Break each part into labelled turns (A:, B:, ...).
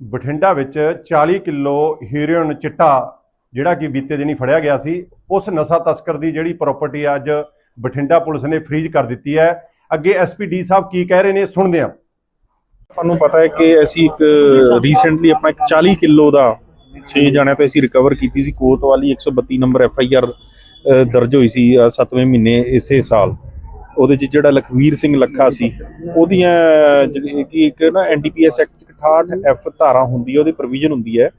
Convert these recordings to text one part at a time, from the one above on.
A: ਬਠਿੰਡਾ ਵਿੱਚ 40 kilo heroin ਚਿੱਟਾ ਜਿਹੜਾ ਕਿ ਬੀਤੇ ਦਿਨੀ ਫੜਿਆ ਗਿਆ ਸੀ, ਉਸ ਨਸ਼ਾ ਤਸਕਰ ਦੀ ਜਿਹੜੀ ਪ੍ਰਾਪਰਟੀ ਅੱਜ ਬਠਿੰਡਾ ਪੁਲਿਸ ਨੇ ਫ੍ਰੀਜ਼ ਕਰ ਦਿੱਤੀ ਹੈ। ਅੱਗੇ ਐਸਪੀਡੀ ਸਾਹਿਬ ਕੀ ਕਹਿ ਰਹੇ ਨੇ, ਸੁਣਦੇ ਹਾਂ।
B: ਤੁਹਾਨੂੰ ਪਤਾ ਹੈ ਕਿ ਅਸੀਂ ਇੱਕ ਰੀਸੈਂਟਲੀ ਆਪਣਾ ਇੱਕ 40 ਕਿਲੋ ਦਾ 6 ਜਣਿਆਂ ਤੋਂ ਅਸੀਂ ਰਿਕਵਰ ਕੀਤੀ ਸੀ Kotwali 132 number F I R ਦਰਜ ਹੋਈ ਸੀ 7ਵੇਂ ਮਹੀਨੇ ਇਸੇ ਸਾਲ। ਉਹਦੇ ਚ ਜਿਹੜਾ ਲਖਵੀਰ ਸਿੰਘ ਲੱਖਾ ਸੀ, ਉਹਦੀਆਂ ਜਿਹੜੀ ਕਿ ਇੱਕ ਨਾ ਐਨਡੀਪੀਐਸ ਐਕਟ 68 ਐਫ ਧਾਰਾ ਹੁੰਦੀ ਹੈ ਉਹਦੀ ਪ੍ਰੋਵੀਜ਼ਨ ਹੁੰਦੀ ਹੈ।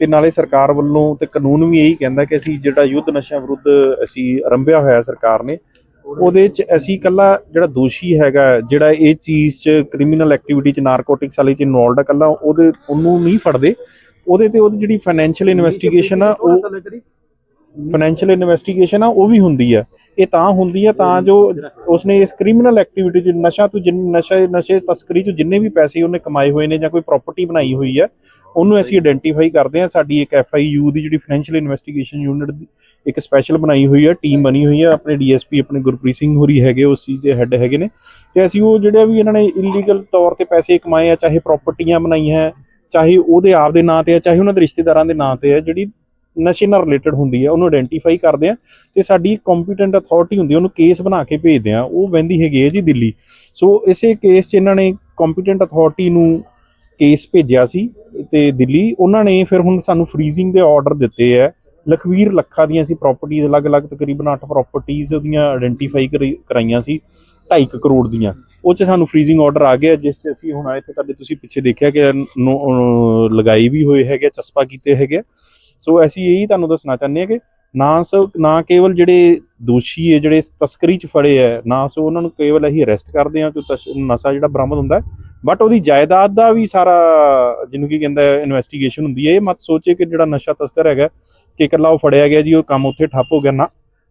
B: ਤੇ ਨਾਲੇ ਸਰਕਾਰ ਵੱਲੋਂ ਤੇ ਕਾਨੂੰਨ ਵੀ ਇਹੀ ਕਹਿੰਦਾ ਕਿ ਅਸੀਂ ਜਿਹੜਾ ਯੁੱਧ ਨਸ਼ਾ ਵਿਰੁੱਧ ਅਸੀਂ ਆਰੰਭਿਆ ਹੋਇਆ ਸਰਕਾਰ ਨੇ ਉਹਦੇ ਚ ਅਸੀਂ ਕੱਲਾ ਜਿਹੜਾ ਦੋਸ਼ੀ ਹੈਗਾ ਜਿਹੜਾ ਇਹ ਚੀਜ਼ ਚ ਕ੍ਰਿਮੀਨਲ ਐਕਟੀਵਿਟੀ ਚ ਨਾਰਕੋਟਿਕਸ ਵਾਲੀ ਚ ਇਨਵੋਲਡ ਆ ਕੱਲਾ ਉਹਦੇ ਉਹਨੂੰ ਨਹੀਂ ਫੜਦੇ। ਉਹਦੇ ਤੇ ਉਹਦੀ ਜਿਹੜੀ ਫਾਈਨੈਂਸ਼ੀਅਲ ਇਨਵੈਸਟੀਗੇਸ਼ਨ ਆ ਉਹ ਫਾਈਨੈਂਸ਼ੀਅਲ ਇਨਵੈਸਟੀਗੇਸ਼ਨ ਆ ਉਹ ਵੀ ਹੁੰਦੀ ਆ। ਇਹ ਤਾਂ ਹੁੰਦੀ ਹੈ ਤਾਂ ਜੋ ਉਸਨੇ ਇਸ ਕ੍ਰਿਮੀਨਲ ਐਕਟੀਵਿਟੀ ਚ ਨਸ਼ਾ ਤੋਂ ਜਿੰਨ, ਨਸ਼ਾ, ਨਸ਼ੇ ਤਸਕਰੀ ਚ ਜਿੰਨੇ ਵੀ ਪੈਸੇ ਉਹਨੇ ਕਮਾਏ ਹੋਏ ਨੇ ਜਾਂ ਕੋਈ ਪ੍ਰਾਪਰਟੀ ਬਣਾਈ ਹੋਈ ਹੈ ਉਹਨੂੰ ਅਸੀਂ ਆਇਡੈਂਟੀਫਾਈ ਕਰਦੇ ਹਾਂ ਸਾਡੀ ਇੱਕ ਐਫ ਆਈ ਯੂ ਦੀ ਜਿਹੜੀ ਫਾਈਨੈਂਸ਼ੀਅਲ ਇਨਵੈਸਟੀਗੇਸ਼ਨ ਯੂਨਿਟ ਦੀ ਇੱਕ ਸਪੈਸ਼ਲ ਬਣਾਈ ਹੋਈ ਹੈ ਟੀਮ ਬਣੀ ਹੋਈ ਆ। ਆਪਣੇ ਡੀਐਸਪੀ ਆਪਣੇ ਗੁਰਪ੍ਰੀਤ ਸਿੰਘ ਹੋਰੀ ਹੈਗੇ, ਉਸ ਚੀਜ਼ ਦੇ ਹੈੱਡ ਹੈਗੇ ਨੇ। ਤੇ ਅਸੀਂ ਉਹ ਜਿਹੜੇ ਵੀ ਇਹਨਾਂ ਨੇ ਇਲੀਗਲ ਤੌਰ ਤੇ ਪੈਸੇ ਕਮਾਏ ਆ, ਚਾਹੇ ਪ੍ਰਾਪਰਟੀਆਂ ਬਣਾਈਆਂ, ਚਾਹੇ ਉਹਦੇ ਆਪ ਦੇ ਨਾਂ ਤੇ ਆ, ਚਾਹੇ ਉਹਨਾਂ ਦੇ ਰਿਸ਼ਤੇਦਾਰਾਂ ਦੇ ਨਾਂ ਤੇ ਆ, ਜਿਹੜੀ ਨਸ਼ੇ ਨਾਲ ਰਿਲੇਟਡ ਹੁੰਦੀ ਹੈ ਉਹਨੂੰ ਆਇਡੈਂਟੀਫਾਈ ਕਰਦੇ ਆ ਤੇ ਸਾਡੀ ਕੰਪੀਟੈਂਟ ਅਥਾਰਟੀ ਹੁੰਦੀ ਹੈ ਉਹਨੂੰ ਕੇਸ ਬਣਾ ਕੇ ਭੇਜਦੇ ਆ, ਉਹ ਵਹਿੰਦੀ ਹੈਗੀ ਹੈ ਜੀ ਦਿੱਲੀ। ਸੋ ਇਸੇ ਕੇਸ 'ਚ ਇਹਨਾਂ ਨੇ ਕੰਪੀਟੈਂਟ ਅਥਾਰਟੀ ਨੂੰ ਕੇਸ ਭੇਜਿਆ ਸੀ ਤੇ ਦਿੱਲੀ, ਉਹਨਾਂ ਨੇ ਫਿਰ ਹੁਣ ਸਾਨੂੰ ਫ੍ਰੀਜ਼ਿੰਗ ਦੇ ਆਰਡਰ ਦਿੱਤੇ ਆ। ਲਖਵੀਰ ਲੱਖਾ ਦੀਆਂ ਸੀ ਪ੍ਰਾਪਰਟੀਆਂ ਅਲੱਗ-ਅਲੱਗ ਤਕਰੀਬਨ 8 ਪ੍ਰਾਪਰਟੀਆਂ ਉਹਦੀਆਂ ਆਇਡੈਂਟੀਫਾਈ ਕਰਾਈਆਂ ਸੀ 2.5 ਕਰੋੜ ਦੀਆਂ। ਉਹ 'ਚ ਸਾਨੂੰ ਫ੍ਰੀਜ਼ਿੰਗ ਆਰਡਰ ਆ ਗਿਆ, ਜਿਸ 'ਚ ਅਸੀਂ ਹੁਣ ਆਏ ਇੱਥੇ ਤੁਹਾਡੇ ਤੁਸੀਂ ਪਿੱਛੇ ਦੇਖਿਆ ਕਿ ਨੋ- ਲਗਾਈ ਵੀ ਹੋਏ ਹੈਗੇ ਚਸਪਾ ਕੀਤੇ ਹੈਗੇ ਸੋ ਅਸੀਂ ਇਹੀ ਤੁਹਾਨੂੰ ਦੱਸਣਾ ਚਾਹੁੰਦੇ ਹਾਂ ਕਿ ਨਾ ਸੋ ਨਾ ਕੇਵਲ ਜਿਹੜੇ ਦੋਸ਼ੀ ਹੈ, ਜਿਹੜੇ ਤਸਕਰੀ 'ਚ ਫੜੇ ਹੈ, ਨਾ ਸੋ ਉਹਨਾਂ ਨੂੰ ਕੇਵਲ ਅਸੀਂ ਅਰੈਸਟ ਕਰਦੇ ਹਾਂ ਕਿ ਤਸ- ਨਸ਼ਾ ਜਿਹੜਾ ਬਰਾਮਦ ਹੁੰਦਾ ਬਟ ਉਹਦੀ ਜਾਇਦਾਦ ਦਾ ਵੀ ਸਾਰਾ ਜਿਹਨੂੰ ਕੀ ਕਹਿੰਦਾ ਇਨਵੈਸਟੀਗੇਸ਼ਨ ਹੁੰਦੀ ਹੈ। ਇਹ ਮਤ ਸੋਚੇ ਕਿ ਜਿਹੜਾ ਨਸ਼ਾ ਤਸਕਰ ਹੈਗਾ, ਕਿ ਇਕੱਲਾ ਉਹ ਫੜਿਆ ਗਿਆ ਜੀ, ਉਹ ਕੰਮ ਉੱਥੇ ਠੱਪ ਹੋ ਗਿਆ। ਨਾ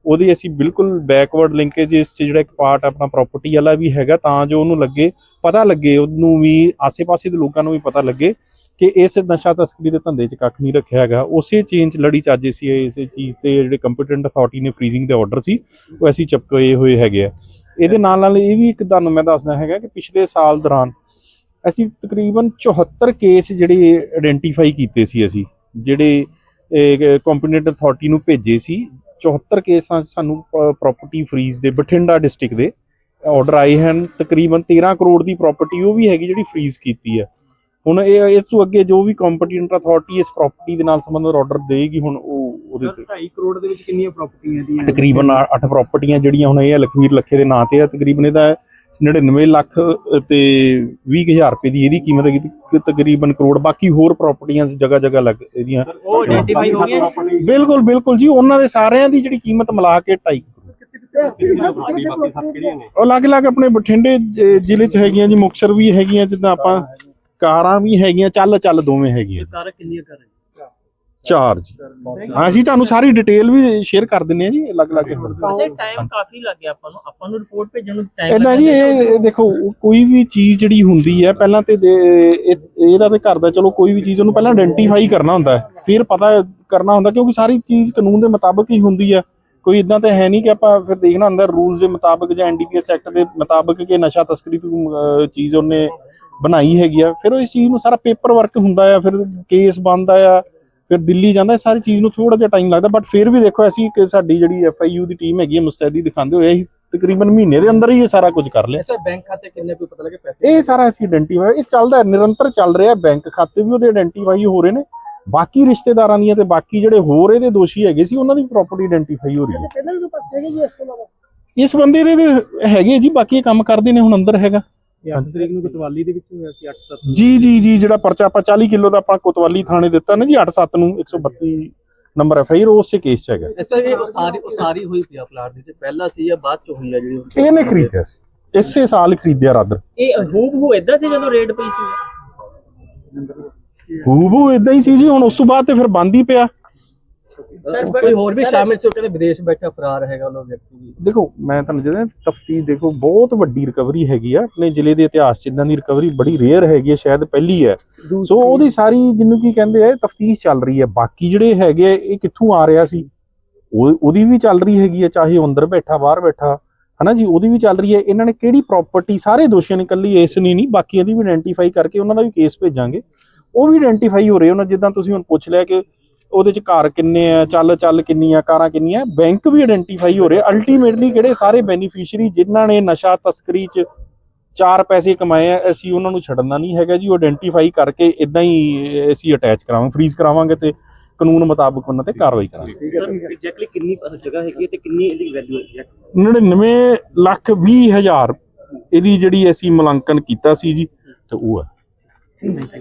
B: ਉਹਦੀ ਅਸੀਂ ਬਿਲਕੁਲ ਬੈਕਵਰਡ ਲਿੰਕੇਜ ਇਸ 'ਚ ਜਿਹੜਾ ਇੱਕ ਪਾਰਟ ਆਪਣਾ ਪ੍ਰਾਪਰਟੀ ਵਾਲਾ ਵੀ ਹੈਗਾ, ਤਾਂ ਜੋ ਉਹਨੂੰ ਲੱਗੇ, ਪਤਾ ਲੱਗੇ, ਉਹਨੂੰ ਵੀ ਆਸੇ-ਪਾਸੇ ਦੇ ਲੋਕਾਂ ਨੂੰ ਵੀ ਪਤਾ ਲੱਗੇ ਕਿ ਇਸ ਨਸ਼ਾ ਤਸਕਰੀ ਦੇ ਧੰਦੇ 'ਚ ਕੱਖ ਨਹੀਂ ਰੱਖਿਆ ਹੈਗਾ। ਉਸੇ ਚੇਂਜ ਲੜੀ ਚਾਜੇ ਸੀ, ਇਸੇ ਚੀਜ਼ ਤੇ ਜਿਹੜੇ ਕੰਪੀਟੈਂਟ ਅਥਾਰਟੀ ਨੇ ਫ੍ਰੀਜ਼ਿੰਗ ਦੇ ਆਰਡਰ ਸੀ, ਉਹ ਅਸੀਂ ਚਪਕੇ ਹੋਏ ਹੈਗੇ ਆ। ਇਹਦੇ ਨਾਲ ਨਾਲ ਇਹ ਵੀ ਇੱਕ ਤੁਹਾਨੂੰ ਮੈਂ ਦੱਸਦਾ ਹੈਗਾ ਕਿ ਪਿਛਲੇ ਸਾਲ ਦੌਰਾਨ ਅਸੀਂ ਤਕਰੀਬਨ 74 ਕੇਸ ਜਿਹੜੇ ਆਇਡੈਂਟੀਫਾਈ ਕੀਤੇ ਸੀ ਅਸੀਂ, ਜਿਹੜੇ ਕੰਪੀਟੈਂਟ ਅਥਾਰਟੀ ਨੂੰ ਭੇਜੇ ਸੀ। 74 ਕੇਸਾਂ 'ਚ ਸਾਨੂੰ ਪ੍ਰਾਪਰਟੀ ਫ੍ਰੀਜ਼ ਦੇ ਬਠਿੰਡਾ ਡਿਸਟ੍ਰਿਕਟ ਦੇ ਆਰਡਰ ਆਏ ਹਨ। ਤਕਰੀਬਨ 13 ਕਰੋੜ ਦੀ ਪ੍ਰਾਪਰਟੀ ਉਹ ਵੀ ਹੈਗੀ ਜਿਹੜੀ ਫ੍ਰੀਜ਼ ਕੀਤੀ ਹੈ। ਹੁਣ ਇਹ ਇਸ ਤੋਂ ਅੱਗੇ ਜੋ ਵੀ ਕੰਪੀਟੈਂਟ ਅਥਾਰਟੀ ਇਸ ਪ੍ਰਾਪਰਟੀ ਦੇ ਨਾਲ ਸੰਬੰਧਿਤ ਆਰਡਰ ਦੇਗੀ ਹੁਣ ਉਹ ਉਹਦੇ ਤੇ
C: 2.5 ਕਰੋੜ ਦੇ ਵਿੱਚ ਕਿੰਨੀਆਂ ਪ੍ਰਾਪਰਟੀਆਂ ਦੀਆਂ
B: ਤਕਰੀਬਨ 8 ਪ੍ਰਾਪਰਟੀਆਂ ਜਿਹੜੀਆਂ ਹੁਣ ਇਹ ਲਖਵੀਰ ਲੱਖੇ ਦੇ ਨਾਂ ਤੇ ਆ। ਤਕਰੀਬਨ ਇਹਦਾ 99 ਲੱਖ ਤੇ 20000 ਰੁਪਏ ਦੀ ਇਹਦੀ ਕੀਮਤ ਹੈਗੀ ਤਕਰੀਬਨ ਕਰੋੜ। ਬਾਕੀ ਹੋਰ ਪ੍ਰਾਪਰਟੀਆਂ ਜਗ੍ਹਾ ਜਗ੍ਹਾ ਲੱਗ ਇਹਦੀਆਂ।
C: ਉਹ ਆਇਡੈਂਟੀਫਾਈ ਹੋ ਗਈਆਂ।
B: ਬਿਲਕੁਲ ਬਿਲਕੁਲ ਜੀ ਉਹਨਾਂ ਦੇ ਸਾਰਿਆਂ ਦੀ ਜਿਹੜੀ ਕੀਮਤ ਮਿਲਾ ਕੇ 2.5
C: ਬਾਕੀ ਸਭ ਕਿਹੜੀਆਂ ਨੇ
B: ਉਹ ਅਲੱਗ-ਅਲੱਗ ਆਪਣੇ ਬਠਿੰਡੇ ਜ਼ਿਲ੍ਹੇ 'ਚ ਹੈਗੀਆਂ ਜੀ ਮੁਕਤਸਰ ਵੀ ਹੈਗੀਆਂ ਜਿੱਦਾਂ ਆਪਾਂ ਕਾਰਾਂ ਵੀ ਹੈਗੀਆਂ ਚੱਲ ਚੱਲ ਦੋਵੇਂ ਹੈਗੀਆਂ।
C: ਸਾਰਾ ਕਿੰਨੀਆਂ ਕਰ ਰਹੇ
B: ਚਾਰ ਜੀ। ਹਾਂ ਅਸੀਂ ਤੁਹਾਨੂੰ ਸਾਰੀ ਡਿਟੇਲ ਵੀ ਸ਼ੇਅਰ ਕਰ ਦਿੰਨੇ ਆ ਜੀ ਅਲੱਗ-ਅਲੱਗ।
C: ਟਾਈਮ ਕਾਫੀ ਲੱਗ ਗਿਆ ਆਪਾਂ ਨੂੰ। ਆਪਾਂ ਨੂੰ ਰਿਪੋਰਟ ਭੇਜਣ ਨੂੰ ਟਾਈਮ
B: ਇਦਾਂ ਜੀ ਇਹ ਦੇਖੋ ਕੋਈ ਵੀ ਚੀਜ਼ ਜਿਹੜੀ ਹੁੰਦੀ ਹੈ ਪਹਿਲਾਂ ਤੇ ਇਹਦਾ ਤੇ ਘਰ ਦਾ ਚਲੋ ਕੋਈ ਵੀ ਚੀਜ਼ ਉਹਨੂੰ ਪਹਿਲਾਂ ਆਇਡੈਂਟੀਫਾਈ ਕਰਨਾ ਹੁੰਦਾ ਹੈ। ਫਿਰ ਪਤਾ ਕਰਨਾ ਹੁੰਦਾ ਕਿਉਂਕਿ ਸਾਰੀ ਚੀਜ਼ ਕਾਨੂੰਨ ਦੇ ਮੁਤਾਬਕ ਹੀ ਹੁੰਦੀ ਹੈ। ਕੋਈ ਇਦਾਂ ਤਾਂ ਹੈ ਨਹੀਂ ਕਿ ਆਪਾਂ ਫਿਰ ਦੇਖਣਾ ਹੁੰਦਾ ਰੂਲਸ ਦੇ ਮੁਤਾਬਕ ਜਾਂ ਐਨਡੀਪੀਐਸ ਐਕਟ ਦੇ ਮੁਤਾਬਕ ਕਿ ਨਸ਼ਾ ਤਸਕਰੀ ਚੀਜ਼ ਉਹਨੇ ਬਣਾਈ ਹੈਗੀ ਆ। ਫਿਰ ਉਹ ਇਸ ਚੀਜ਼ ਨੂੰ ਸਾਰਾ ਪੇਪਰ ਵਰਕ ਹੁੰਦਾ ਆ ਫਿਰ ਕੇਸ ਬਣਦਾ ਆ। ਫਿਰ ਦਿੱਲੀ ਜਾਂਦਾ ਇਹ ਸਾਰੀ ਚੀਜ਼ ਨੂੰ ਥੋੜਾ ਜਿਹਾ ਟਾਈਮ ਲੱਗਦਾ ਬਟ ਫਿਰ ਵੀ ਦੇਖੋ ਅਸੀਂ ਕਿ ਸਾਡੀ ਜਿਹੜੀ ਐਫਆਈਯੂ ਦੀ ਟੀਮ ਹੈਗੀ ਹੈ ਮੁਸਤੈਦੀ ਦਿਖਾਉਂਦੇ ਹੋਏ ਅਸੀਂ ਤਕਰੀਬਨ ਮਹੀਨੇ ਦੇ ਅੰਦਰ ਹੀ ਇਹ ਸਾਰਾ ਕੁਝ ਕਰ ਲਿਆ।
C: ਐਸਾ ਬੈਂਕ ਖਾਤੇ ਕਿੰਨੇ ਕੋਈ ਪਤਾ ਲੱਗੇ? ਪੈਸੇ
B: ਇਹ ਸਾਰਾ ਅਸੀਂ ਆਇਡੈਂਟੀਫਾਈ ਇਹ ਚੱਲਦਾ ਹੈ, ਨਿਰੰਤਰ ਚੱਲ ਰਿਹਾ ਬੈਂਕ ਖਾਤੇ ਵੀ ਉਹਦੇ ਆਇਡੈਂਟੀਫਾਈ ਹੋ ਰਹੇ ਨੇ। ਬਾਕੀ ਰਿਸ਼ਤੇਦਾਰਾਂ ਦੀਆਂ ਤੇ ਬਾਕੀ ਜਿਹੜੇ ਹੋਰ ਇਹਦੇ ਦੋਸ਼ੀ ਹੈਗੇ ਸੀ ਉਹਨਾਂ ਦੀ ਪ੍ਰਾਪਰਟੀ ਆਇਡੈਂਟੀਫਾਈ ਹੋ ਰਹੀ ਹੈ। ਇਸ ਬੰਦੇ ਦੇ ਤੇ ਹੈਗੇ ਜੀ ਬਾਕੀ ਇਹ ਕੰਮ ਕਰਦੇ ਨੇ ਹੁਣ ਅੰਦਰ ਹੈਗਾ।
C: ਇਹ 8 ਤਰੀਕ ਨੂੰ ਕਤਵਾਲੀ ਦੇ ਵਿੱਚ ਹੋਇਆ ਸੀ 8-7
B: ਜੀ ਜੀ ਜੀ ਜਿਹੜਾ ਪਰਚਾ ਆਪਾਂ 40 ਕਿਲੋ ਦਾ ਆਪਾਂ ਕੋਤਵਾਲੀ ਥਾਣੇ ਦਿੱਤਾ ਨਾ ਜੀ 8-7 ਨੂੰ 132 ਨੰਬਰ ਐਫ ਆਈ ਆਰ ਉਸੇ ਕੇਸ ਚ ਹੈਗਾ।
D: ਇਸ ਤਰ੍ਹਾਂ ਇਹ ਸਾਰੀ ਉਹ ਸਾਰੀ ਹੋਈ ਪਿਆ ਪਲਾਟ ਦੀ ਤੇ ਪਹਿਲਾਂ ਸੀ ਜਾਂ ਬਾਅਦ ਚ ਹੋਈ ਆ ਜਿਹੜੀ ਹੁਣ?
B: ਇਹਨੇ ਖਰੀਦਿਆ ਸੀ। ਇਸੇ ਸਾਲ ਖਰੀਦਿਆ ਰਾਦਰ
C: ਇਹ ਹੂਬ ਹੂ ਇਦਾਂ ਸੀ ਜਦੋਂ ਰੇਡ ਪਈ ਸੀ?
B: ਹੂਬੂ ਇਦਾਂ ਹੀ ਸੀ ਜੀ ਹੁਣ ਉਸ ਤੋਂ ਬਾਅਦ ਤੇ ਫਿਰ ਬੰਦ ਹੀ ਪਿਆ।
D: ਕੋਈ ਹੋਰ ਵੀ ਸ਼ਾਮਿਲ ਸੀ ਉਹ ਕਹਿੰਦੇ ਵਿਦੇਸ਼ ਬੈਠਾ ਫਰਾਰ ਹੈਗਾ ਉਹ ਵਿਅਕਤੀ ਵੀ।
B: ਦੇਖੋ ਮੈਂ ਤੁਹਾਨੂੰ ਜਿਹੜਾ ਤਫਤੀਸ਼ ਦੇਖੋ ਬਹੁਤ ਵੱਡੀ ਰਿਕਵਰੀ ਹੈਗੀ ਆ ਆਪਣੇ ਜ਼ਿਲ੍ਹੇ ਦੇ ਇਤਿਹਾਸ 'ਚ ਇਦਾਂ ਦੀ ਰਿਕਵਰੀ ਬੜੀ ਰੇਅਰ ਹੈਗੀ ਹੈ ਸ਼ਾਇਦ ਪਹਿਲੀ ਹੈ। ਸੋ ਉਹਦੀ ਸਾਰੀ ਜਿਹਨੂੰ ਕੀ ਕਹਿੰਦੇ ਆ ਤਫਤੀਸ਼ ਚੱਲ ਰਹੀ ਹੈ। ਬਾਕੀ ਜਿਹੜੇ ਹੈਗੇ ਆ, ਇਹ ਕਿੱਥੋਂ ਆ ਰਿਹਾ ਸੀ? ਉਹ ਉਹਦੀ ਵੀ ਚੱਲ ਰਹੀ ਹੈਗੀ ਹੈ ਚਾਹੇ ਉਹ ਅੰਦਰ ਬੈਠਾ ਬਾਹਰ ਬੈਠਾ। ਹਨਾ ਜੀ? ਉਹਦੀ ਵੀ ਚੱਲ ਰਹੀ ਹੈ। ਇਹਨਾਂ ਨੇ ਕਿਹੜੀ ਪ੍ਰਾਪਰਟੀ ਸਾਰੇ ਦੋਸ਼ੀਆਂ ਨੇ ਇਕੱਲੀ ਇਸ ਨਹੀਂ ਨਹੀਂ ਬਾਕੀਆਂ ਦੀ ਵੀ ਆਇਡੈਂਟੀਫਾਈ ਕਰਕੇ ਉਹਨਾਂ ਦਾ ਵੀ ਕੇਸ ਭੇਜਾਂਗੇ। ਉਹ ਵੀ ਆਇਡੈਂਟੀਫਾਈ ਹੋ ਰਹੇ ਉਹਨਾਂ ਜਿੱਦਾਂ ਤੁਸੀਂ ਹੁਣ ਪੁੱਛ ਲਿਆ ਕਿ ਉਹਦੇ ਚ ਘਰ ਕਿੰਨੇ ਆ ਚੱਲ ਚੱਲ ਕਿੰਨੀਆਂ ਕਾਰਾਂ ਕਿੰਨੀਆਂ ਬੈਂਕ ਵੀ ਆਇਡੈਂਟੀਫਾਈ ਹੋ ਰਹੇ। ਅਲਟੀਮੇਟਲੀ ਕਿਹੜੇ ਸਾਰੇ ਬੈਨੀਫੀਸ਼ੀਅਰੀ ਜਿਨ੍ਹਾਂ ਨੇ ਨਸ਼ਾ ਤਸਕਰੀ ਚ ਚਾਰ ਪੈਸੇ ਕਮਾਏ ਆ ਅਸੀਂ ਉਹਨਾਂ ਨੂੰ ਛੱਡਣਾ ਨਹੀਂ ਹੈਗਾ ਜੀ। ਉਹ ਆਇਡੈਂਟੀਫਾਈ ਕਰਕੇ ਇਦਾਂ ਹੀ ਅਸੀਂ ਅਟੈਚ ਕਰਾਵਾਂਗੇ ਫ੍ਰੀਜ਼ ਕਰਾਵਾਂਗੇ ਤੇ ਕਾਨੂੰਨ ਮੁਤਾਬਕ ਉਹਨਾਂ ਤੇ ਕਾਰਵਾਈ ਕਰਾਂਗੇ।
C: ਐਗਜ਼ੈਕਟਲੀ ਕਿੰਨੀ ਜਗ੍ਹਾ ਹੈਗੀ ਹੈ ਤੇ ਕਿੰਨੀ ਇਹਦੀ ਵੈਲਿਊ ਹੈ?
B: 99 ਲੱਖ 20 ਹਜ਼ਾਰ ਇਹਦੀ ਜਿਹੜੀ ਅਸੀਂ ਮੁਲਾਂਕਣ ਕੀਤਾ ਸੀ ਜੀ ਤੇ ਉਹ ਹੈ।